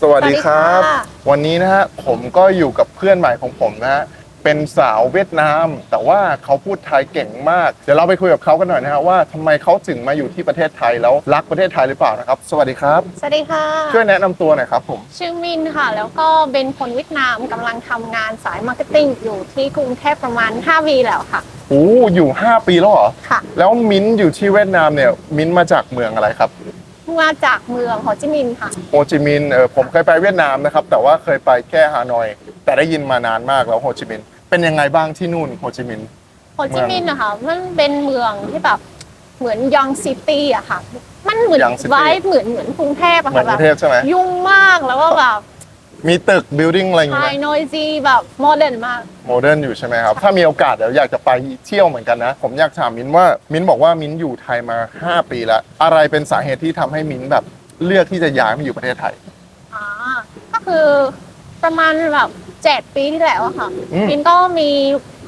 สวัสดีครับ สวัสดีค่ะ วันนี้นะฮะผมก็อยู่กับเพื่อนใหม่ของผมนะฮะเป็นสาวเวียดนาม แต่ว่าเขาพูดไทยเก่งมาก เดี๋ยวเราไปคุยกับเขากันหน่อยนะฮะว่าทำไมเขาถึงมาอยู่ที่ประเทศไทยแล้วรักประเทศไทยหรือเปล่านะครับ สวัสดีครับ สวัสดีค่ะ ช่วยแนะนำตัวหน่อยครับผม ชื่อมินค่ะ แล้วก็เป็นคนเวียดนามกำลังทำงานสายมาร์เก็ตติ้งอยู่ที่กรุงเทพประมาณ5วีแล้วค่ะ โอ้อยู่ 5 ปีแล้วเหรอ ค่ะ แล้วมิ้นท์อยู่ที่เวียดนามเนี่ย มิ้นท์มาจากเมืองอะไรครับ มาจากเมืองโฮจิมินห์ค่ะ โฮจิมินห์เออผมเคยไปเวียดนามนะครับ แต่ว่าเคยไปแค่ฮานอย แต่ได้ยินมานานมากแล้วโฮจิมินห์เป็นยังไงบ้างที่นู่นโฮจิมินห์ โฮจิมินห์นะคะมันเป็นเมืองที่แบบเหมือนยองซิตี้อะค่ะ มันเหมือน Young City ไว้เหมือนเหมือนกรุงเทพอะเหมือนกค่ะแบรุบงเทพใช่ไหม ยุ่งมากแล้วก็แบบ มีตึกบิลดิ่งอะไรอย่างไฮเงี้ยโนซีแบบโมเดิร์นมาก โมเดิร์นอยู่ใช่ไหมครับ ถ้ามีโอกาสเดี๋ยวอยากจะไปเที่ยวเหมือนกันนะ ผมอยากถามมิ้นว่ามิ้นบอกว่ามิ้นอยู่ไทยมา 5 ปีแล้ว อะไรเป็นสาเหตุที่ทำให้มิ้นแบบเลือกที่จะย้ายมาอยู่ประเทศไทย อ่าก็คือประมาณแบบเจ็ดปีที่แล้วอะค่ะอืม มินก็มี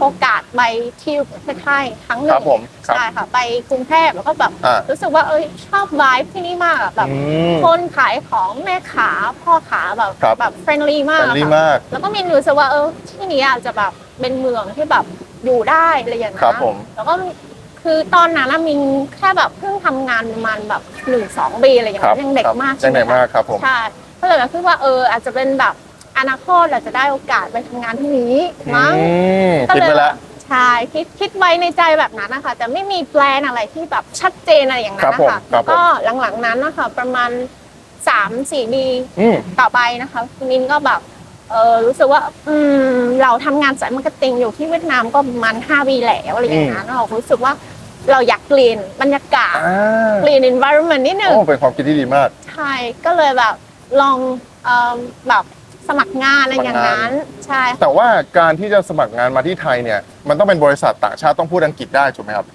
โอกาสไปที่ประเทศไทยครั้งหนึ่ครังบผมครับใช่ค่ะไปกรุงเทพแล้วก็แบบอ่ารู้สึกว่าเอ้ยชอบไวฟ์ที่นี่มากอะแบบ อืมคนขายของแม่ขาพ่อขาแบบครับ แบบเฟรนลี่มากแฟรนอะลี่ค่ะมาก แล้วก็มินรู้สึกว่าเออที่นี้อาจจะแบบเป็นเมืองที่แบบอยู่ได้อะไรอย่างคเงี้รับยผม แล้วก็คือตอนนั้นนะมินแค่แบบเพิ่งทำงานประมาณแบบหนึ่งสองปีอะไรอย่างครัเงี้ยยังเด็กครับมากยังใช่ไหมเด็กคะ มากครับผม ใช่ก็เลยแบบคิดว่าเอออาจจะเป็นแบบ อนาคตเราจะได้โอกาสไปทำงานที่นี้มั้ง อืมก็คิดเลยไปแล้ว ใช่คิดคิดไว้ในใจแบบนั้นนะคะ แต่ไม่มีแปลนอะไรที่แบบชัดเจนอะไรอย่างนั้นครับผมนะคะครับผม แล้วก็หลังๆนั้นนะคะประมาณสามสี่ปีอืม ต่อไปนะคะมินก็แบบเออรู้สึกว่า อืม เราทำงานสายมาร์เก็ตติ้งอยู่ที่เวียดนามก็ประมาณห้าปีแล้วอะไรอย่างนั้นเรารู้สึกว่าเราอยากเปลี่ยนบรรยากาศอ่าเปลี่ยน environment นิดนึง โอ้เป็นความคิดที่ดีมาก ใช่ก็เลยแบบลองเอิ่มแบบ สมัครงานอะไรอย่างนั้นใช่แต่ว่าการที่จะสมัครงานมาที่ไทยเนี่ย มันต้องเป็นบริษัทต่างชาติต้องพูดอังกฤษได้ถูกไหมครับ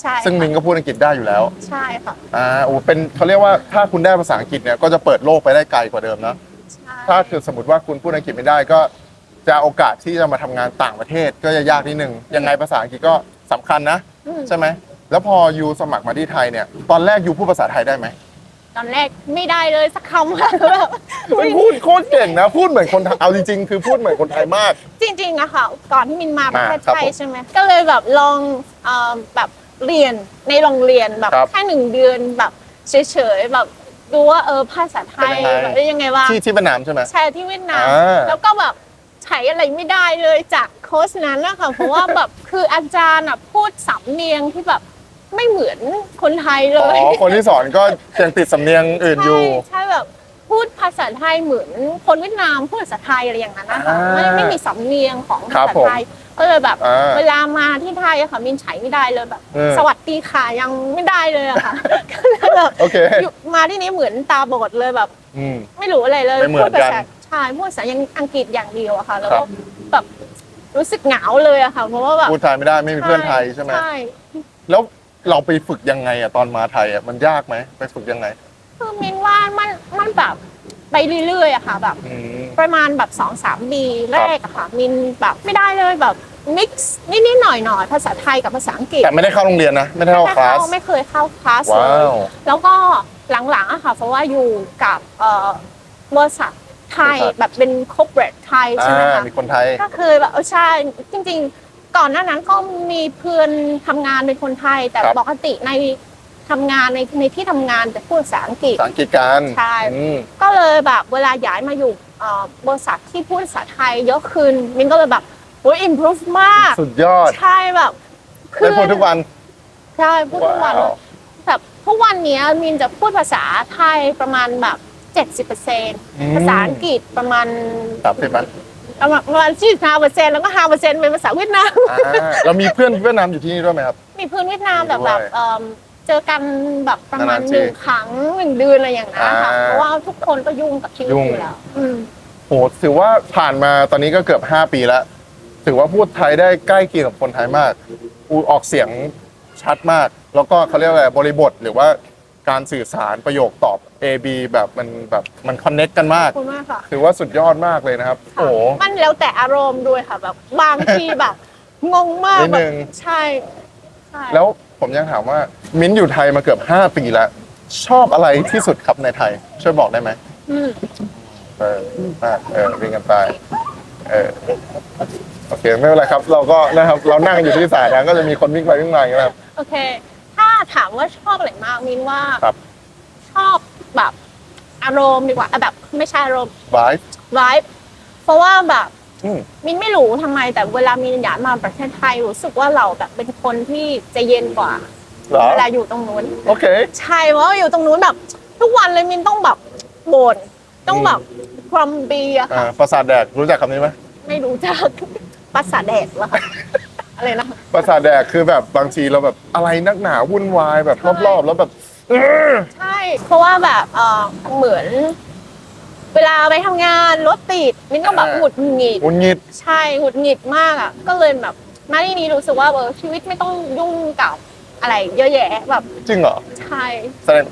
ใช่ซึ่งมินก็พูดอังกฤษได้อยู่แล้ว ใช่ค่ะอ่าโอ้เป็นเขาเรียกว่าถ้าคุณได้ภาษาอังกฤษเนี่ยก็จะเปิดโลกไปได้ไกลกว่าเดิมนะ ใช่ถ้าคือสมมติว่าคุณพูดอังกฤษไม่ได้ก็ จะโอกาสที่จะมาทำงานต่างประเทศก็จะยากนิดนึง ยังไงภาษาอังกฤษก็สำคัญนะ อืม ใช่ไหม แล้วพอยูสมัครมาที่ไทยเนี่ย ตอนแรกยูพูดภาษาไทยได้ไหม ตอนแรกไม่ได้เลยสักคำค่ะแบบพูดโคตรเก่งนะ พูดเหมือนคนไทยเอาจริงๆ คือพูดเหมือนคนไทยมาก จริงๆอะค่ะ ก่อนที่มินมาประเทศครับไทยผมใช่ไหมก็เลยแบบลองเอิ่มแบบเรียนในโรงเรียนแบบครับ แค่หนึ่งเดือนแบบเฉยๆแบบดูว่าเออภาษาไทยเป็นยังไงแบบยังไงบ้าง ที่ที่เวียดนามใช่ไหมใช่ที่เวียดนามอ่าแล้วก็แบบใช้อะไรไม่ได้เลยจากโค้ชนั้นนะคะเพราะว่าแบบคืออาจารย์อะพูดสำเนียงที่แบบ ไม่เหมือนคนไทยเลอ๋ยอคนที่สอนก็ยังติดสำเนียงอื่นอยู่ใช่ใช่แบบพูดภาษาไทยเหมือนคนเวียดนามพูดภาษาไทยอะไรอย่างนั้นนะคะอ่าไม่ไม่มีสำเนียงของครัภาบษาผมไทยก็เลยแบบ อ่าเวลามาที่ไทยอะค่ะมินใช้ไม่ได้เลยแบบเออสวัสดีค่ะยังไม่ได้เลยอะค่ะก็เลยแบบโอเคอยู่มาที่นี้เหมือนตาบอดเลยแบบ อืม ไม่รู้อะไรเลยไม่เหมือนพูดภาษากันใช่พูดภาษายังอังกฤษอย่างเดียวอะค่ะ แล้วครัก็บ แบบรู้สึกเหงาเลยอะค่ะ เพราะว่าแบบพูดไทยไม่ได้ไม่มีเพื่อนไทยใช่ไหม ใช่แล้ว เราไปฝึกยังไงอะตอนมาไทยอะมันยากไหมไปฝึกยังไง คือมินว่ามันมันแบบไปเรื่อยๆอะค่ะแบบ อืม ประมาณแบบสองสามปีแรกอะค่ะ มินแบบไม่ได้เลยแบบมิกซ์นิดๆหน่อยๆภาษาไทยกับภาษาอังกฤษแต่ไม่ได้เข้าโรงเรียนนะ ไม่ได้เข้าไม่คลาส ไม่เคยเข้าคลาสเลว้ายว แล้วก็หลังๆอะค่ะ เพราะว่าอยู่กับเอ่อบริษัทไทยบริษัท แบบเป็นคอร์เปอเรทไทยใช่ไหมอ่าคะ มีคนไทย ก็คือแบบเออใช่จริง ๆ ก่อนหน้านั้นก็มีเพื่อนทำงานเป็นคนไทย แต่ครับ ปกติในทำงานในในที่ทำงานแต่พูดภาษาอังกฤษภาษาอังกฤษกันใช่ อืม ก็เลยแบบเวลาย้ายมาอยู่เอ่อบริษัทที่พูดภาษาไทยเยอะขึ้นมินก็เลยแบบโอ้ย improve มาก สุดยอดใช่แบบได้พูดทุกวันใช่พูดทุกวัน ว้าวแบบทุกวันเนี้ยมินจะพูดภาษาไทยประมาณแบบ 70%ภาษาอังกฤษประมาณ สามสิบไหม ประมาณประมาณ45%แล้วก็5%เป็นภาษาเวียดนาม อ่าเรามีเพื่อนเวียดนามอยู่ที่นี่ด้วยไหมครับ มีเพื่อนเวียดนามแต่ด้วยแบบเอิ่มเจอกันแบบประมาณนานๆทีหนึ่งครั้งหนึ่งเดือนอะไรอย่างเงี้ยค่ะอ่าเพราะว่าทุกคนก็ยุ่งกับชีวิตยุ่งอยู่แล้วอืมโหถือว่าผ่านมาตอนนี้ก็เกือบ 5 ปีแล้ว ถือว่าพูดไทยได้ใกล้เคียงกับคนไทยมากอูออกเสียงชัดมาก แล้วก็เขาเรียกว่าอะไรบริบทหรือว่า การสื่อสารประโยคตอบ A B แบบมันแบบมันคอนเน็กกันมาก ขอบคุณมากค่ะถือว่าสุดยอดมากเลยนะครับ ค่ะโอ้โห มันแล้วแต่อารมณ์ด้วยค่ะแบบบางทีแบบ งงมากนิดแบนึบง ใช่ใช่แล้วผมยังถามว่ามิ้นท์อยู่ไทยมาเกือบ 5 ปีแล้ว ชอบอะไรที่สุดครับในไทย ช่วยบอกได้ไหมอืม เออมากเออวิ่งกันไปเออโอเคไม่เป็นไรครับ เราก็นะครับเรานั่งอยู่ที่สายนะก็จะมีคนวิ่งไปวิ่งมาอย่างเงี้ยครับโอเค ถ้าถามว่าชอบอะไรมากมินว่าครับ ชอบแบบอารมณ์ดีกว่าอะแบบไม่ใช่อารมณ์บาย vibe เพราะว่าแบบอืม มินไม่รู้ทำไม แต่เวลามินย้ายมาประเทศไทยรู้สึกว่าเราแบบเป็นคนที่ใจะเย็นกว่า เหรอ เวลาอยู่ตรงนู้น โอเค ใช่เพราะว่าอยู่ตรงนู้นแบบ ทุกวันเลยมินต้องแบบบ่นต้องแบบครัมบีอะอ่าค่ะประสาทแดก รู้จักคำนี้ไหมไม่รู้จักภาษาแดดเหรอคะ อะไรนะประสาทแดกคือแบบบางทีเราแบบอะไรนักหนาวุ่นวายแบบรอบๆ แล้วแบบเออใช่ เพราะว่าแบบเออเหมือน เวลาไปทำงานรถติดมินก็แบบหงุดหงิด หงุนงิด ใช่หงุดหงิดมากอะ ก็เลยแบบมาที่นี้รู้สึกว่าเออชีวิตไม่ต้องยุ่งกับอะไร เยอะแยะแบบจริงเหรอ ใช่ แสดง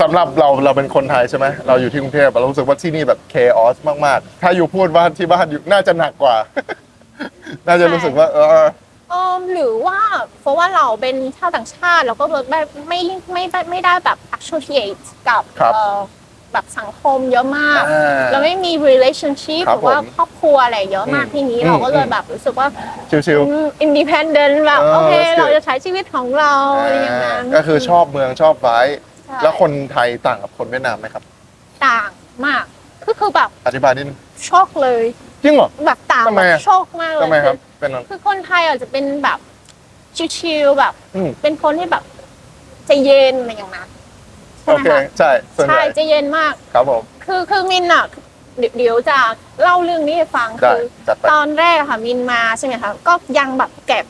สำหรับเราเราเป็นคนไทยใช่ไหมเราอยู่ที่กรุงเทพเรารู้สึกว่าที่นี่แบบเคออสมาก ๆ ถ้าอยู่พูดว่าที่บ้านอยู่น่าจะหนักกว่า น่าจะรู้สึกว่า เออ เออหรือว่าเพราะว่าเราเป็นชาวต่างชาติเราก็แบบไม่ไม่ไม่ไม่ไม่ได้แบบ associate กับครับเอ่อแบบสังคมเยอะมาก อ่าเราไม่มี relationship ครัหบรือว่าผมครอบครัวอะไรเยอะมากอืมที่นี้อืมเราก็เลยอืมแบบรู้สึกว่าชิว อืม independent แบบเออโอเค that's good เราจะใช้ชีวิตของเราๆอะไรอย่างอ่านั้นก็คือชอบเมืองชอบไว้ ใช่แล้วคนไทยต่างกับคนเวียดนามไหมครับ ต่างมากคือคือแบบอธิบายนิดนึงช็อกเลย จริงเหรอ แบบต่างทำไมแบอะบช็อกมากเลยทำไมครับ เป็นอะไรคือคนไทยอาจจะเป็นแบบชิลๆแบบ อืม เป็นคนที่แบบใจเย็นอะไรอย่างนั้นใช่โอไหมเคคะใช่ส่วนใหใช่ญ่ใจเย็นมาก ครับผม คือคือมินอะเดี๋ยวเดี๋ยวจะเล่าเรื่องนี้ให้ฟังได้คือจัดไป ตอนแรกอะค่ะมินมาใช่ไหมคะก็ยังแบบเก็บ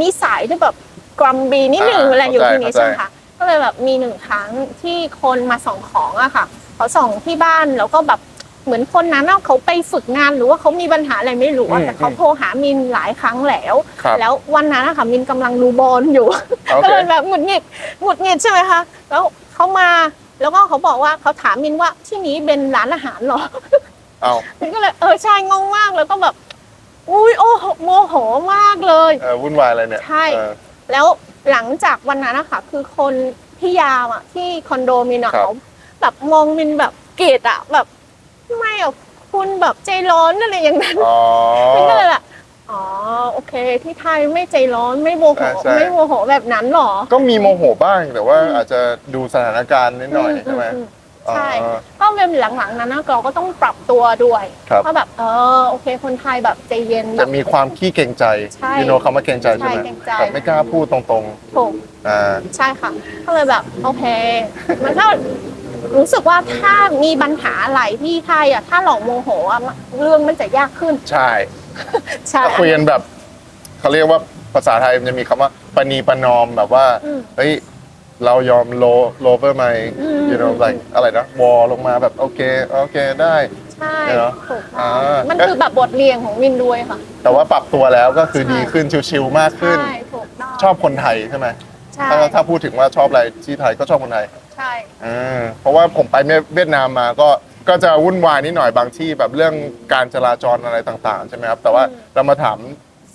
นิสัยที่แบบกรัมบีนิดหนึ่งอ่าเวลาอยู่ที่นี่เข้าใจใช่ไหมคะก็เลยแบบมีหนึ่งครั้งที่คนมาส่งของอะค่ะเขาส่งที่บ้านแล้วก็แบบ เหมือนคนนั้นอะเขาไปฝึกงานหรือว่าเขามีปัญหาอะไรไม่รู้อะอืมแต่เขาโทรหามินหลายครั้งแล้วครับแล้ววันนั้นอะค่ะมินกำลังดูบอลอยู่โอก็เคเลยแบบหงุดหงิดหงุดหงิดใช่ไหมคะแล้วเขามาแล้วก็เขาบอกว่าเขาถามมินว่าที่นี้เป็นร้านอาหารเหรอเอามินก็เลยเออใช่งงมากแล้วก็แบบอุ้ยโอ้โหโมโหมากเลยเออวุ่นวายอะไรเนี่ยใช่เออแล้วหลังจากวันนั้นนะคะคือคนที่ยามอะที่คอนโดมินอะครับเขาแบบมองมินแบบเกลียดอะแบบ ทำไมอะคุณแบบใจร้อนอะไรอย่างนั้นอ๋อมินก็เลยแบบอ๋อโอเค ที่ไทยไม่ใจร้อนไม่โมโหใช่ใช่ ไม่โมโหแบบนั้นหรอ ก็มีโมโหบ้าง แต่ว่าอาจจะดูสถานการณ์นิดหน่อยใช่ไหมอืใช่อ๋อ ก็เป็นหลังๆนั้นนะเราก็ต้องปรับตัวด้วยครับ ว่าแบบเออโอเค คนไทยแบบใจเย็นแบจะบ มีความขี้เกรงใจใช่ยูโนคำว่าเกรงใจใช่ไหมใช่เกรงใจ แบบไม่กล้าพูดตรงถูกๆอ่า ใช่ค่ะ ก็เลยแบบโอเค มันก็ รู้สึกว่าถ้ามีปัญหาอะไรที่ไทยอะถ้าหลอกโมโหอะเรื่องมันจะยากขึ้น ใช่ใช่ถ้าคุยกันแบบเขาเรียกว่าภาษาไทยมันจะมีคำว่าปณีประนอมแบบว่าอืม เฮ้ยเรายอมโลโลเวอร์ไหมอืมยูโนอะไรอะไรนะวอลลงมาแบบโอเคโอเคได้ ใช่เนอะถูกอ่าต้องมันคือแบบบทเรียนของวินด้วยค่ะ แต่ว่าปรับตัวแล้วก็คือใช่ ดีขึ้นชิวๆมากขึ้น ใช่ถูกต้องชอบคนไทยใช่ไหมใช่ ถ้าถ้าพูดถึงว่าชอบอะไรที่ไทยก็ชอบคนไทย ใช่อ่าเพราะว่าผมไปเวียดนามมาก็ก็จะวุ่นวายนิดหน่อยบางที่แบบเรื่องการจราจรอะไรต่างๆ ใช่ไหมครับ แต่ว่าเรามาถาม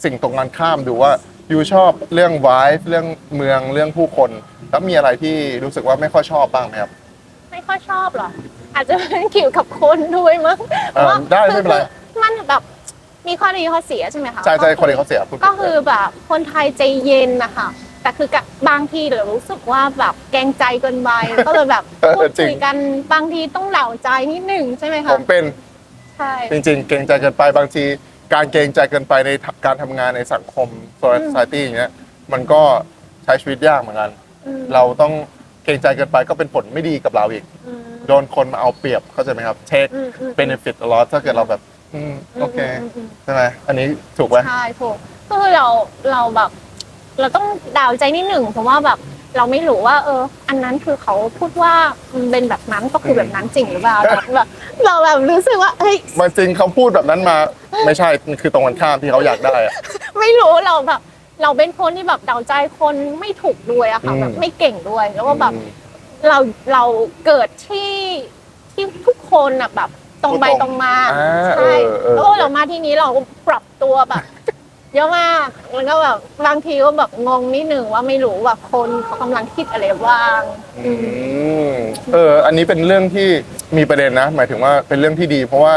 สิ่งตรงกันข้ามดูว่ายูชอบเรื่องวายเรื่องเมืองเรื่องผู้คน แล้วมีอะไรที่รู้สึกว่าไม่ค่อยชอบบ้างไหมครับ ไม่ค่อยชอบหรอ อาจจะเป็นเกี่ยวกับคนด้วยมั้งเออว่าได้ไม่เป็นไร คือมันแบบมีข้อดีข้อเสียใช่ไหมคะใช่ใช่ก็คนที่เขาเสียพูดก็คือแบบคนไทยใจเย็นนะคะ แต่คือกะบางทีเรารู้สึกว่าแบบแกรงใจเกินไปก็เลยแบบพูดคุยกันบางทีต้องเหล่าใจนิดหนึ่งใช่ไหมผคะมเป็นใช่จริงๆ เกรงใจเกินไปบางที การเกรงใจเกินไปในการทำงานในสังคมโซลาร์ตี้อย่างเงี้ยมันก็ใช้ชีวิตยากเหมือนกัน อืมเราต้องเกรงใจเกินไปก็เป็นผลไม่ดีกับเราอีก อืมโดนคนมาเอาเปรียบเข้าใจไหมครับ take อืมอืม benefit a lot ถ้าเกิดเราแบบ อืม โอเค มมอืม ใช่ไหมอันนี้ถูกไหม ใช่ถูกก็คือเราเราแบบ เราต้องดาวใจนิดหนึ่งเพราะว่าแบบเราไม่รู้ว่า เออ อันนั้นคือเขาพูดว่ามันเป็นแบบนั้นก็คือแบบนั้นจริงหรือเปล่าเราแบบเราแบบรู้สึกว่าเฮ้ยมันจริงเขาพูดแบบนั้นมา ไม่ใช่มันคือตรงกันข้ามที่เขาอยากได้อะ ไม่รู้เราแบบ เราเป็นคนที่แบบเดาใจคนไม่ถูกด้วยอะค่ะอืม แบบไม่เก่งด้วยแล้วก็แบบอืมเราเราเกิดที่ที่ทุกคนอะแบบตรงไปพูดตรงตรงมาอ่าใช่เออเออ แล้วเรามาที่นี้เราปรับตัวแบบ เยอะมากแล้วก็แบบบางทีก็แบบงงนิดหนึ่งว่าไม่รู้ว่าคนเขากำลังคิดอะไรบ้างอืมเออ อันนี้เป็นเรื่องที่มีประเด็นนะ หมายถึงว่าเป็นเรื่องที่ดี เพราะว่า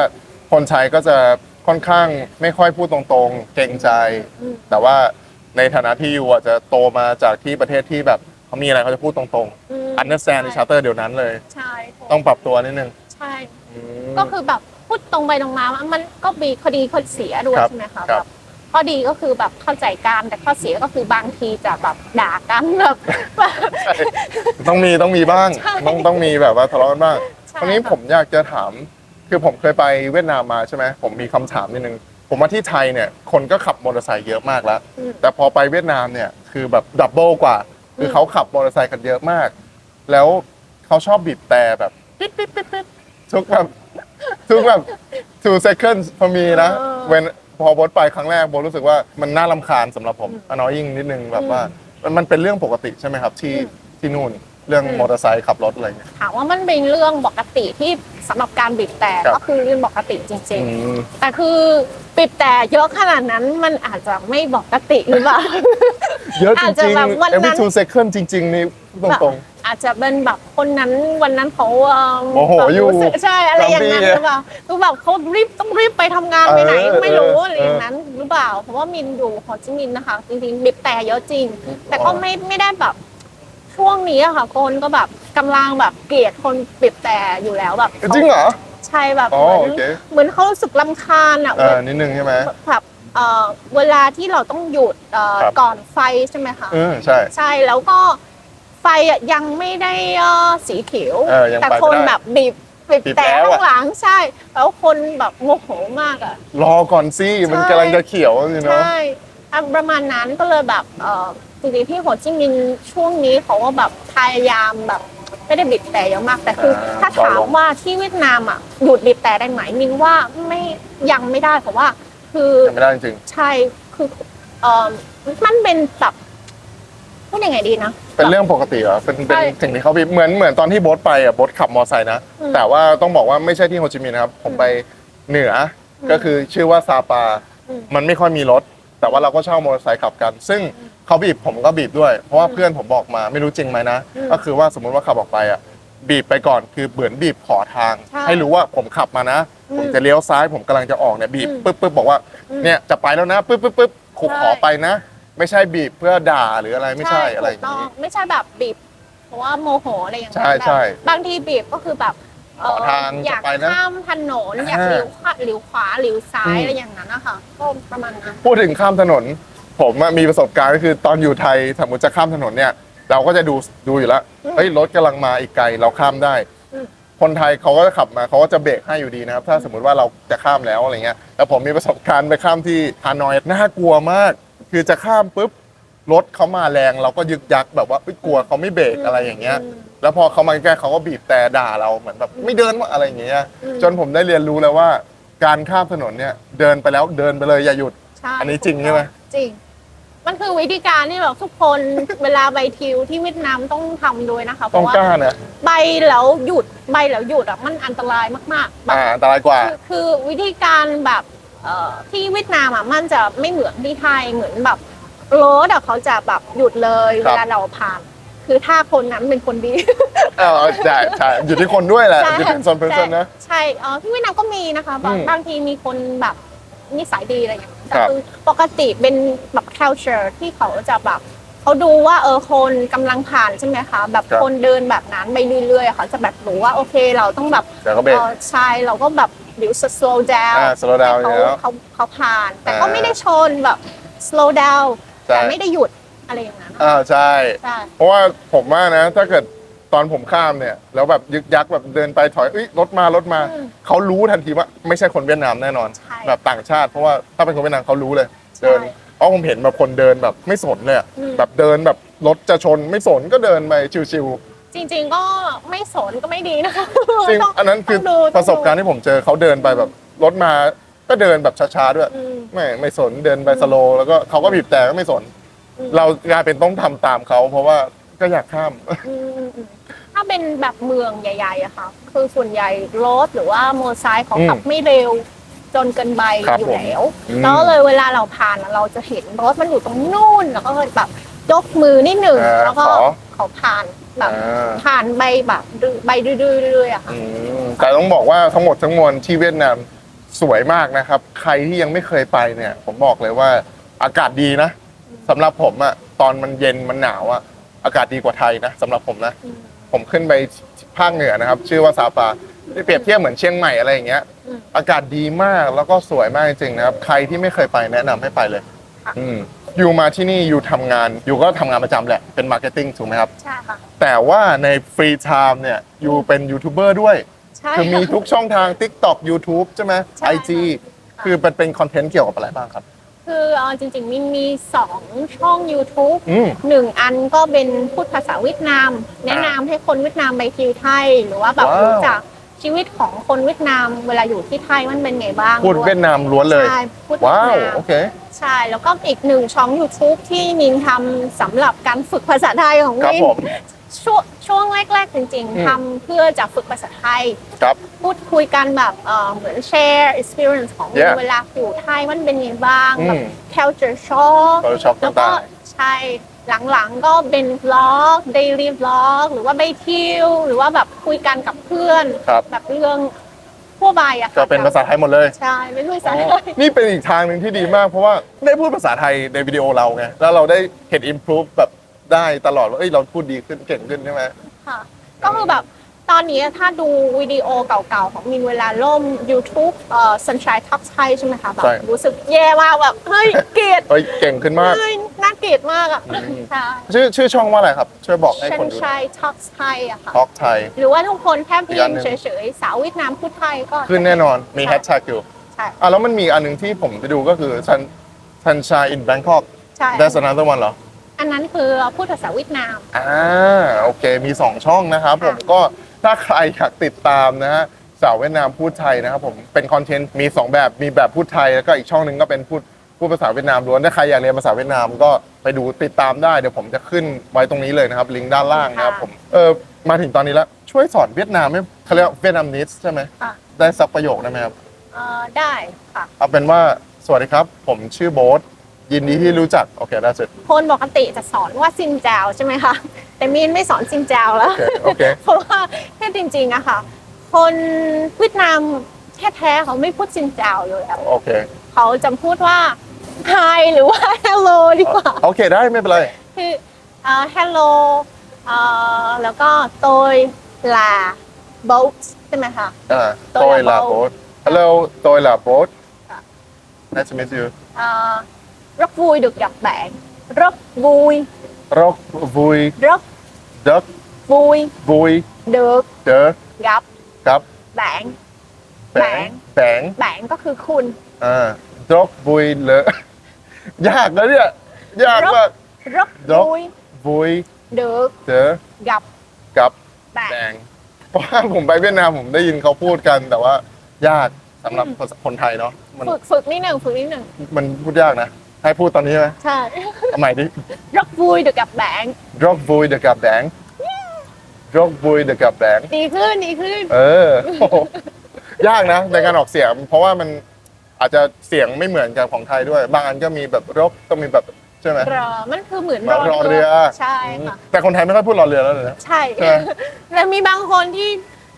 คนไทยก็จะค่อนข้างไม่ค่อยพูดตรงๆ เกรงใจอืมแต่ว่าในฐานะที่ยูอาจจะโตมาจากที่ประเทศที่แบบเขามีอะไรเขาจะพูดตรงมๆ understand ในชาร์เตอร์เดี๋ยวนั้นเลย ใช่ต้องปรับตัวนิดนึงใช่ อืม ก็คือแบบพูดตรงไปตรงมาว่ามันก็มีข้อดีข้อเสียด้วยครับใช่ไหมคะครัแบบ บ ข้อดีก็คือแบบเข้าใจกันแต่ข้อเสียก็คือบางทีจะแบบด่ากันแบบแบบต้องมีต้องมีบ้างใช่ต้องต้องมีแบบว่าทะเลาะกันบ้างใช่คราวนี้ค่ะผมอยากจะถาม คือผมเคยไปเวียดนามมาใช่ไหมผมมีคำถามนิดนึงผมมาที่ไทยเนี่ยคนก็ขับมอเตอร์ไซค์เยอะมากแล้วอืมแต่พอไปเวียดนามเนี่ยคือแบบดับเบิลกว่า คือมเขาขับมอเตอร์ไซค์กันเยอะมาก แล้วเขาชอบบีบแต่แบบปิ๊ดปิ๊ดปิ๊ดปิ๊ดทุกแบบทุกแบบ two seconds พอมีนะเออเวน พอโบทไปครั้งแรกโบทรู้สึกว่ามันน่ารำคาญสำหรับผม annoying นิดนึงแบบว่ามันมันเป็นเรื่องปกติใช่ไหมครับที่อืมที่นู่น เรื่องอืมมอเตอร์ไซค์ขับรถอะไรเงี้ย ถามว่ามันเป็นเรื่องปกติที่สำหรับการบีบแต่ครับ ก็คือเรื่องปกติจริง อืม ๆ แต่คือบีบแต่เยอะขนาดนั้นมันอาจจะไม่ปกติหรือเปล่า เยอะจอาจจะริงแบบวันๆ every นั้น two second จริง ๆ นี่พูดตรง อาจจะเป็นแบบคนนั้นวันนั้นเขาเอิ่มโมโหแบบอยู่รู้สึกใช่อะไรอย่างนั้น Grumpy หรือเปล่าคือแบบเขารีบต้องรีบไปทำงานไปไหนเออไม่รู้เอออะไรอย่างนั้นหรือเปล่า เพราะว่ามินอยู่ฮอจิมินห์นะคะจริงๆบีบแต่เยอะจริง แต่ก็ไม่ไม่ได้แบบ ช่วงนี้อะค่ะ คนก็แบบกำลังแบบเกลียดคนบีบแต่อยู่แล้วแบบๆจริงเหรอ ใช่แบบอ๋อเหมือนโอเค เหมือนเขารู้สึกลำคาญอะเออนิดนึงใช่ไหม แบบเอ่อเวลาที่เราต้องหยุดเอ่อครับ ก่อนไฟใช่ไหมคะ เออใช่ ใช่แล้วก็ไฟอะยังไม่ได้เอ่อสีเขียว เออยังแต่ไปไม่คนได้แบบบีบบีบบีบแต่แล้วอะ ข้างหลังใช่ แล้วคนแบบโมโหมากอะ รอก่อนสิมันใช่ กำลังจะเขียวสิเนาะ ใช่อะประมาณนั้นก็เลยแบบเอ่อ จริงๆที่โฮจิมินห์ช่วงนี้เขาก็แบบพยายามแบบไม่ได้บีบแต่เยอะมากแต่คืออาถ้าถามว่าที่เวียดนามอะหยุดบีบแต่ได้ไหมมินว่าไม่ยังไม่ได้เพราะว่า คือยังไม่ได้จริงใช่คือเอ่อมันเป็นแบบพูดยังไงดีนะ ๆเป็นเรื่องปกติเหรอเป็นเป็นใช่สิ่งที่เขาบีบเหมือนเหมือนตอนที่โบ๊ทไปอะโบ๊ทขับมอเตอร์ไซค์นะ อืมแต่ว่าต้องบอกว่าไม่ใช่ที่โฮจิมินห์นะครับ ผมไปเหนืออมก็คือชื่อว่าซาปา อืม มันไม่ค่อยมีรถ แต่ว่าเราก็เช่ามอเตอร์ไซค์ขับกัน ซึ่ง เขาบีบผมก็บีบด้วย เพราะว่าเพื่อนผมบอกมาไม่รู้จริงไหมนะอืมก็คือว่าสมมุติว่าขับออกไปอะบีบไปก่อนคือเหมือนบีบขอทาง ใช่ให้รู้ว่าผมขับมานะ อืมผมจะเลี้ยวซ้ายผมกำลังจะออกเนี่ยบีบอืมปึ๊บปึ๊บบอกว่าอืมเนี่ยจะไปแล้วนะปึ๊บปึ๊บปึ๊บขอใช่ ขอไปนะ ไม่ใช่บีบเพื่อด่าหรืออะไรไม่ใช่อะไรอย่างถูกต้นี้ ไม่ใช่แบบบีบเพราะว่าโมโหอะไรอย่างใช่นั้นใช่แบบบางทีบีบก็คือแบบเอ่อขอทางอยากจะไปนะข้ามถนนอยากอ่าเลี้ยวขวาเลี้ยวขวาเลี้ยวซ้ายอืม อะไรอย่างนั้นนะคะก็ประมาณนั้น พูดถึงข้ามถนน ผมอะมีประสบการณ์ก็คือตอนอยู่ไทยสมมติจะข้ามถนนเนี่ย เราก็จะดูดูอยู่แล้วอืมเฮ้ยรถกำลังมาอีกไกลเราข้ามได้อืมคนไทยเขาก็จะขับมาเขาก็จะเบรกให้อยู่ดีนะครับ ถ้าสมมติว่าเราจะข้ามแล้วอะไรเงี้ยแต่ผมมีประสบการณ์ไปข้ามที่ฮานอยน่ากลัวมาก คือจะข้ามปุ๊บรถเขามาแรงเราก็ยึกยักแบบว่าเอ้ยกลัวเขาไม่เบรกอะไรอย่างเงี้ยอืมแล้วพอเขามาใกล้เขาก็บีบแต่ด่าเราเหมือนแบบไม่เดินว่าอะไรอย่างเงี้ยอืมจนผมได้เรียนรู้แล้วว่า การข้ามถนนเนี่ยเดินไปแล้วเดินไปเลยอย่าหยุด ใช่อันนี้จริงใช่ไหม จริง มันคือวิธีการที่แบบทุกคนเวลาไปทิวที่เวียดนามต้องทำด้วยนะคะ เพต้องราะว่ากล้านะใบแล้วหยุดใบแล้วหยุดอะมันอันตรายมากๆแบบ อ่าอันตรายกว่า คือคือวิธีการแบบเอ่อที่เวียดนามอะมันจะไม่เหมือนที่ไทยเหมือนแบบรถอะเขาจะแบบหยุดเลยครัเวบ ลาเราผ่าน คือถ้าคนนั้นเป็นคนดี เออใช่ใช่อยู่ที่คนด้วยแหละใช่ อยู่ที่ซนเพอร์ซนนะ ใช่เออที่เวียดนามก็มีนะคะบางอืม บางทีมีคนแบบนิสัยดีอะไรอย่างเงี้ย แต่ครับคือปกติเป็นแบบ culture ที่เขาจะแบบเขาดูว่าเออคนกำลังผ่านใช่ไหมคะ แบบคนเดินแบบนั้นไปเรื่อยๆอะเขาจะแบบรู้ว่าโอเคเราต้องแบบเดี๋ยวก็เบรกเออใช่เราก็แบบเดี๋ยว slow down อ่า slow down ให้อยู่แล้วเขาเขาเขาผ่าน แต่ก็อ่าไม่ได้ชนแบบ slow down ใช่แต่ไม่ได้หยุดอะไรอย่างนั้นอ่าใช่ใช่เพราะว่าผมว่านะถ้าเกิด ตอนผมข้ามเนี่ย แล้วแบบยึกยักแบบเดินไปถอยเอ้ยรถมารถมาอืมเขารู้ทันทีว่าไม่ใช่คนเวียดนามแน่นอน ใช่ แบบต่างชาติเพราะว่าถ้าเป็นคนเวียดนามเขารู้เลย เดินใช่เพราะผมเห็นแบบคนเดินแบบไม่สนเลยอะอืมแบบเดินแบบรถจะชนไม่สนก็เดินไปชิวจริง ๆ ก็ไม่สนก็ไม่ดีนะคะๆจริง ต้องอันนั้นคือต้องดูประสบการณ์ที่ผมเจอเขาเดินไปแบบรถมาก็เดินแบบช้าๆด้วย อืม ไม่ไม่สนเดินไปสโลว์แล้วก็เขาก็บีบแต่ก็ไม่สน อืม เรากลายเป็นต้องทำตามเขา เพราะว่าก็อยากข้าม อืมอืมอืม ถ้าเป็นแบบเมืองใหญ่ๆอะค่ะ คือส่วนใหญ่รถหรือว่ามอเตอร์ไซค์เขาขับอืมไม่เร็ว จนเกินไปครับอยู่ผมแล้วอืม แล้วเลยเวลาเราผ่านอะเราจะเห็นรถมันอยู่ตรงนู่นแล้วก็เลยแบบยกมือนิดหนึ่งอ่าแล้วก็ขอเขาผ่านแบบ อ่าผ่านใบแบบใบดื้อๆเรื่อยๆอะค่ะ อืมแต่ต้องบอกว่าทั้งหมดทั้งมวลที่เวียดนามสวยมากนะครับ ใครที่ยังไม่เคยไปเนี่ย ผมบอกเลยว่าอากาศดีนะสำหรับผมอะตอนมันเย็นมันหนาวอะอากาศดีกว่าไทยนะสำหรับผมนะอืม ผมขึ้นไปภาคเหนือนะครับ ชื่อว่าซาปาที่เปรียบเทียบเหมือนเชียงใหม่อะไรอย่างเงี้ยอืมอากาศดีมากแล้วก็สวยมากจริงๆนะครับ ใครที่ไม่เคยไปแนะนำให้ไปเลยค่ะอืมอยู่มาที่นี่อยู่ทำงาน อยู่ก็ทำงานประจำแหละเป็นมาร์เก็ตติ้งถูกไหมครับ ใช่ค่ะแต่ว่าในฟรีไทม์เนี่ยอยู่เป็นยูทูบเบอร์ด้วย ใช่คือมีค่ะ ทุกช่องทาง TikTok YouTube ใช่ไหม ใช่ IG ค่ะคือเป็นเป็นคอนเทนต์เกี่ยวกับอะไรบ้างครับ คือเอาจริงๆมินมีสองช่อง YouTube อืม หนึ่งอันก็เป็นพูดภาษาเวียดนาม แนะนำให้คนเวียดนามไปเที่ยวไทย หรือว่าแบบว้าว รู้จัก ชีวิตของคนเวียดนามเวลาอยู่ที่ไทยมันเป็นไงบ้างพูดเวียดนามล้วนเลย ใช่พูดเวียว้าดว นามโอเค ใช่แล้วก็อีกหนึ่งช่อง YouTube ที่มินทำสำหรับการฝึกภาษาไทยของครับมินผม ช่วงช่วงแรก ๆ จริง อืม ๆทำเพื่อจะฝึกภาษาไทย ครับ พูดคุยกันแบบเอ่อเหมือนแชร์ experience ของ Yeah เวลาอยู่ไทยมันเป็นยังไงบ้างอืม แบบ culture shock Culture shock แล้วก็ต่าง ใช่ หลังๆก็เป็น vlog daily vlog หรือว่าไปเที่ยวหรือว่าแบบคุยกันกับเพื่อนครับ แบบเรื่องทั่วไปอะค่ะก็เป็นภาษาไทยหมดเลย ใช่เป็นภาษาอ๋ไทอยนี่เป็นอีกทางหนึ่งที่ดีมากเพราะว่าได้พูดภาษาไทยในวิดีโอเราไงแล้วเราได้เห็น improve แบบได้ตลอดว่าเอ้ยเราพูดดีขึ้นเก่งขึ้นใช่ไหมค่ะก็คือแบบตอนนี้ถ้าดูวิดีโอเก่าๆ ของมินเวลาล่ม YouTube เอ่อ Sunshine Talk Thai ใช่ไหมคะแบบใช่รู้สึกแย่มากแบบ เฮ้ย เกลียดเฮ้ยเก่งขึ้นมาก เฮ้ยน่าเกลียดมากอะอืมใช่ชื่อชื่อช่องว่าอะไรครับ ช่วยบอกให้ชัคนนดูชัย Talk Thai อะค่ะทอกไทย หรือว่าทุกคนแค่พิอีกอัมนหนึ่พ์ง เฉยๆ สาวเวียดนามพูดไทยก็ขึ้นแน่นอนมีใช่แฮชแท็กอยู่ใช่อะแล้วมันมีอันหนึงที่ผมไปดูก็คือชันชันชาย in Bangkok ใช่ That's another one เหรอ อันนั้นคือพูดภาษาเวียดนาม อ่าโอเคมี 2 ช่องนะครับค่ะผมก็ถ้าใครอยากติดตามนะฮะสาวเวียดนามพูดไทยนะครับผมเป็นคอนเทนต์มี 2 แบบมีแบบพูดไทยแล้วก็อีกช่องหนึ่งก็เป็นพูด พูดภาษาเวียดนามล้วนถ้าใครอยากเรียนภาษาเวียดนามก็ไปดูติดตามได้เดี๋ยวผมจะขึ้นไว้ตรงนี้เลยนะครับลิงก์ด้านล่างนะครับผมเออมาถึงตอนนี้แล้วช่วยสอนเวียดนามไหมเขาเรียกว่าเวียดนามนิสใช่ไหมค่ะ ได้สักประโยคได้ไหมครับ เอ่อได้ค่ะ เอาเป็นว่าสวัสดีครับ ผมชื่อโบ๊ทยินดีที่รู้จัก โอเคได้เสร็จคนปกติจะสอนว่าซินจาวใช่ไหมคะ แต่มินไม่สอนซินจาวแล้ว โอเคโอเค เพราะว่าแค่จริงๆอะค่ะ คนเวียดนามแท้ๆเขาไม่พูดซินจาวเลยอะโอเค เขาจะพูดว่า hi หรือว่า hello ดีกว่าโอเคได้ไม่เป็นไร คือเอ่อ hello เอ่อแล้วก็ตัวลา boat ใช่ไหมคะ อ่า Tôi โตย là ลา Bố. โบ๊ท Hello โตยลาโบ๊ทค่ะ Nice to meet you Ờ, rất vui được gặp bạn rất vui รกวุย rất ดัก vui วุย được เดอ gặp กับ bạn แบงแบง bạn ก็คือคุณ อ่าดกวุยเลอะ ยากนะเนี่ย ยากมาก rất Rất vui วุย được เดอ gặp กับ bạn แบงเพราะว่าผมไปเวียดนามผมได้ยินเขาพูดกันแต่ว่ายากสำหรับคนไทยเนาะมันฝึกฝึกนิดหนึ่งฝึกนิดหนึ่งมันพูดยากนะ ให้พูดตอนนี้ไหมใช่ เอาใหม่ดิ rất vui được gặp bạn ดกวุยเดอะกับแบงดกวุยเดอะกับแบงดีขึ้นดีขึ้น เออโอ้โหยากนะในการออกเสียง เพราะว่ามัน อาจจะเสียงไม่เหมือนกับของไทยด้วย บางอันก็มีแบบรกก็มีแบบใช่ไหมรอมันคือเหมือนแบบรอเรือใช่ค่ะแต่คนไทยไม่ค่อยพูดรอเรือแล้วเลยนะใช่ใช่ไหมแล้วมีบางคนที่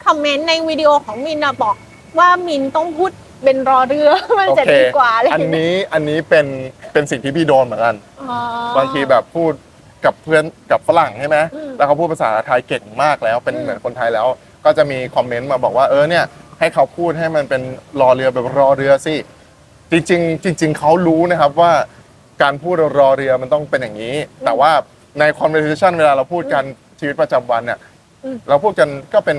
คอมเมนต์ในวิดีโอของมินอะบอกว่ามินต้องพูดเป็นรอเรือมันจะโอเคดีกว่าอะไรออันย่างเงี้ยนี้อันนี้เป็นเป็นสิ่งที่พี่โดนเหมือนกันอ๋อบางทีแบบพูดกับเพื่อนกับฝรั่งใช่ไหมอืมแล้วเขาพูดภาษาไทยเก่งมากแล้วเป็นอืมเหมือนคนไทยแล้ว ก็จะมีคอมเมนต์มาบอกว่าเออเนี่ย ให้เขาพูดให้มันเป็นรอเรือแบบรอเรือสิจริงๆจริง ๆเขารู้นะครับว่าการพูดรอเรือมันต้องเป็นอย่างนี้ แต่ว่าใน conversation เวลาเราพูดกันชีวิตประจำวันเนี่ยอืม เราพูดกันก็เป็น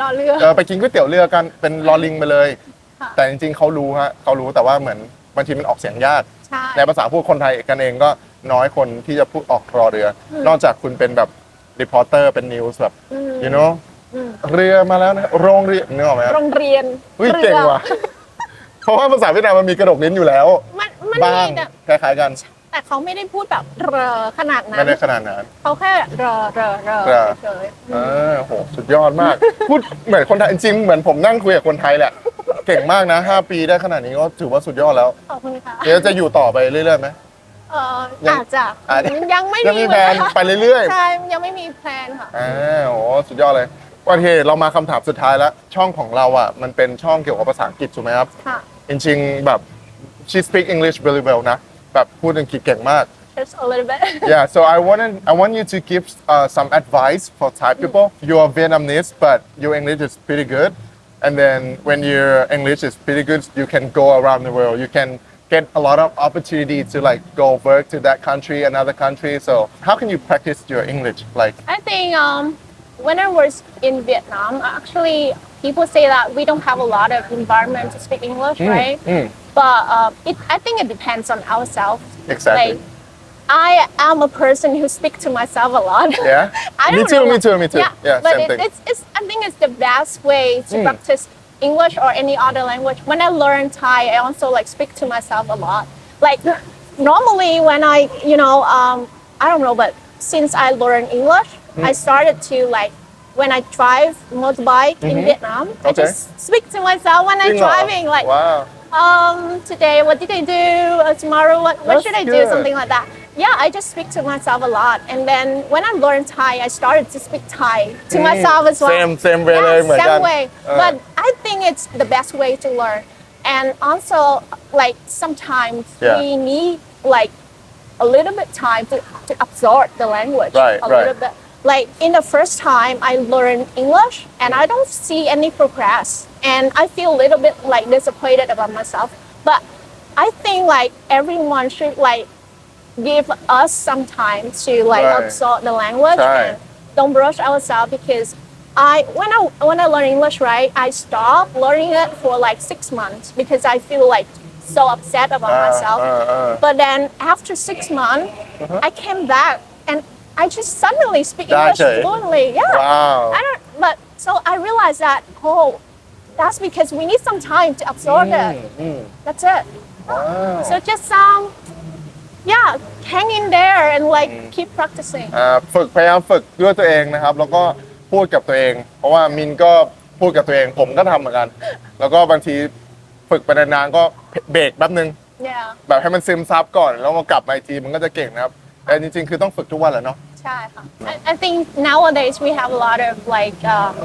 รอเรือ เออไปกินก๋วยเตี๋ยวเรือกันเป็นลอลิงไปเลย ค่ะ แต่จริงๆเขารู้ฮะเขารู้แต่ว่าเหมือนบางทีมันออกเสียงยาก ใช่ ในภาษาพูดคนไทยกันเองก็น้อยคนที่จะพูดออกรอเรืออืมนอกจากคุณเป็นแบบรีพอร์เตอร์เป็นนิวส์แบบ อืม you know อืม เรือมาแล้วนะโรงเรียนนึกออกไหมครับโรงเรียนเฮ้ยรือเก่งว่ะเพราะว่าภาษาเวียดนามมันมีกระดกลิ้นอยู่แล้วมันมันบ้างมีแต่คล้ายๆกันแต่เขาไม่ได้พูดแบบเรอขนาดนั้ไม่นได้ขนาดนั้น เขาแค่เรอเรอเรอเรอ เฉยๆเออโหสุดยอดมาก พูดเหมือนคนไทยจริงๆเหมือนผมนั่งคุยกับคนไทยแหละ เก่งมากนะ5ปีได้ขนาดนี้ก็ถือว่าสุดยอดแล้วขอบคุณค่ะเดี๋ยวจะอยู่ต่อไปเรื่อยๆไหม เอ่อยังอาจจะอาจจะ ยังไม่ยังมีมีแผนไปเรื่อยๆใช่ยังไม่มีแพลนค่ะอ่าโอ้สุดยอดเลย โอเคเรามาคำถามสุดท้ายแล้ว ช่องของเราอ่ะ มันเป็นช่องเกี่ยวกับภาษาอังกฤษถูกไหมครับ ค่ะ จริงๆแบบ she speak English very well นะ แบบพูดอังกฤษเก่งมาก just a little bit yeah so I want I want you to give uh, some advice for Thai people you are Vietnamese but your English is pretty good and then when your English is pretty good you can go around the world you can get a lot of opportunity to like go work to that country another country so how can you practice your English like I think um, when I was in Vietnam, actually, people say that we don't have a lot of environment to speak English, right? mm. But uh, it, I think it depends on ourselves. Exactly. Like, I am a person who speaks to myself a lot. Yeah? I Me don't too, know, me too, me too. Yeah, Yeah, but same it, it's, it's, I think it's the best way to Mm. practice English or any other language. When I learn Thai, I also like speak to myself a lot. Like normally when I, you know, um, I don't know, but since I learned English, Mm. I started to like when I drive motorbike in Vietnam, I Mm-hmm. Okay. just speak to myself when I'm จริงเหรอ driving. Like, wow um, today what did I do? Uh, tomorrow what, what That's should I good. do? Something like that. Yeah, I just speak to myself a lot. And then when I learned Thai, I started to speak Thai to myself as well. same same way เลย Yeah, เหมือนกัน same way. เออ But I think it's the best way to learn. And also, like sometimes Yeah. we need like a little bit time to, to absorb the language Right, a right. little bit. like in the first time I learned English and I don't see any progress and I feel a little bit like disappointed about myself. But I think like everyone should like give us some time to like Right. absorb the language Right. and don't brush ourselves because I when I when I learn English right I stopped learning it for like six months because I feel like so upset about Uh, myself. uh, uh. But then after six months, I came back and I just suddenly speak ได้ English เฉย fluently. Yeah. Wow. I don't. But so I realized that oh, that's because we need some time to absorb it. อืม That's it. ว้าว So just um, yeah, hang in there and like keep practicing. อ่าฝึกพยายามฝึกด้วยตัวเองนะครับ แล้วก็พูดกับตัวเอง เพราะว่ามินก็พูดกับตัวเอง ผมก็ทำเหมือนกัน แล้วก็บางทีฝึกไปนานๆก็เบรกแป๊บนึง Yeah. แบบให้มันซึมซับก่อน แล้วมากลับมาอีกทีมันก็จะเก่งนะครับ แต่จริงๆ คือต้องฝึกทุกวันแหละเนาะ Chai, huh? I, I think nowadays we have a lot of like um,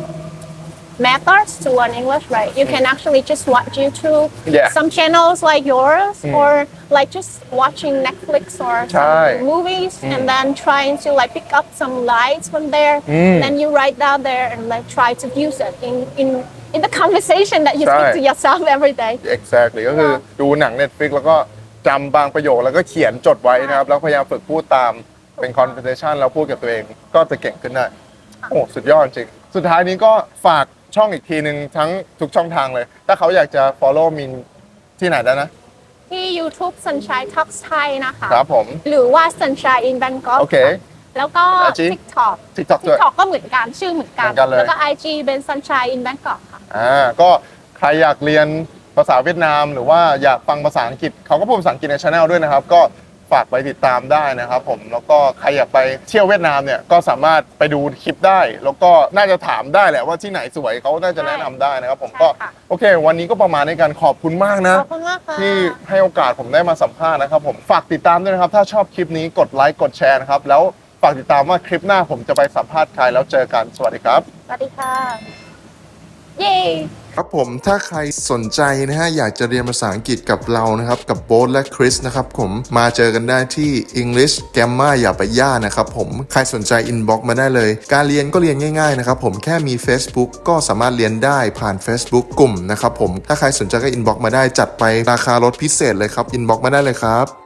methods to learn English, right? You can actually just watch YouTube, Yeah. some channels like yours, or like just watching Netflix or Chai. some movies, and then trying to like pick up some lines from there. Then you write down there and like try to use it in in in the conversation that you speak Chai. to yourself every day. exactly ก็คือดูหนัง Netflix แล้วก็จำบางประโยคแล้วก็เขียนจดไว้นะครับ แล้วพยายามฝึกพูดตาม เป็น conversation แล้วพูดกับตัวเองก็จะเก่งขึ้นได้ โอ้สุดยอดจริง สุดท้ายนี้ก็ฝากช่องอีกทีหนึ่งทั้งทุกช่องทางเลย ถ้าเขาอยากจะ follow มินที่ไหนได้นะ ที่ YouTube Sunshine Talks Thai นะคะ ครับผม หรือว่า Sunshine in Bangkok โอเคค่ะแล้วก็ IG TikTok TikTok ด้วย TikTok ก็เหมือนกันชื่อเหมือนกัน เหมือนกันเลย แล้วก็ IG เป็น Sunshine in Bangkok ค่ะ อ่าก็ใครอยากเรียนภาษาเวียดนาม หรือว่าอยากฟังภาษาอังกฤษเขาก็พูดภาษาอังกฤษในช anel ด้วยนะครับ ก็ ฝากไปติดตามได้นะครับผมแล้วก็ใครอยากไปเที่ยวเวียดนามเนี่ยก็สามารถไปดูคลิปได้ แล้วก็น่าจะถามได้แหละว่าที่ไหนสวยเขาน่าจะแนะนำได้นะครับ ผมใช่ก็ค่ะ โอเค วันนี้ก็ประมาณนี้กันขอบคุณมากนะ ขอบคุณมากค่ะ ที่ให้โอกาสผมได้มาสัมภาษณ์นะครับผมฝากติดตามด้วยนะครับ ถ้าชอบคลิปนี้กดไลค์กดแชร์นะครับ แล้วฝากติดตามว่าคลิปหน้าผมจะไปสัมภาษณ์ใครแล้วเจอกันสวัสดีครับ สวัสดีค่ะ เย้ ครับผมถ้าใครสนใจนะฮะอยากจะเรียนภาษาอังกฤษกับเรานะครับ กับโบ๊ทและคริสนะครับผมมาเจอกันได้ที่ English Gamma อย่าไปย่านะครับผมใครสนใจ inbox มาได้เลย การเรียนก็เรียนง่ายๆนะครับผมแค่มี Facebook ก็สามารถเรียนได้ผ่าน Facebook กลุ่มนะครับผมถ้าใครสนใจก็ inbox มาได้จัดไปราคาลดพิเศษเลยครับ inbox มาได้เลยครับ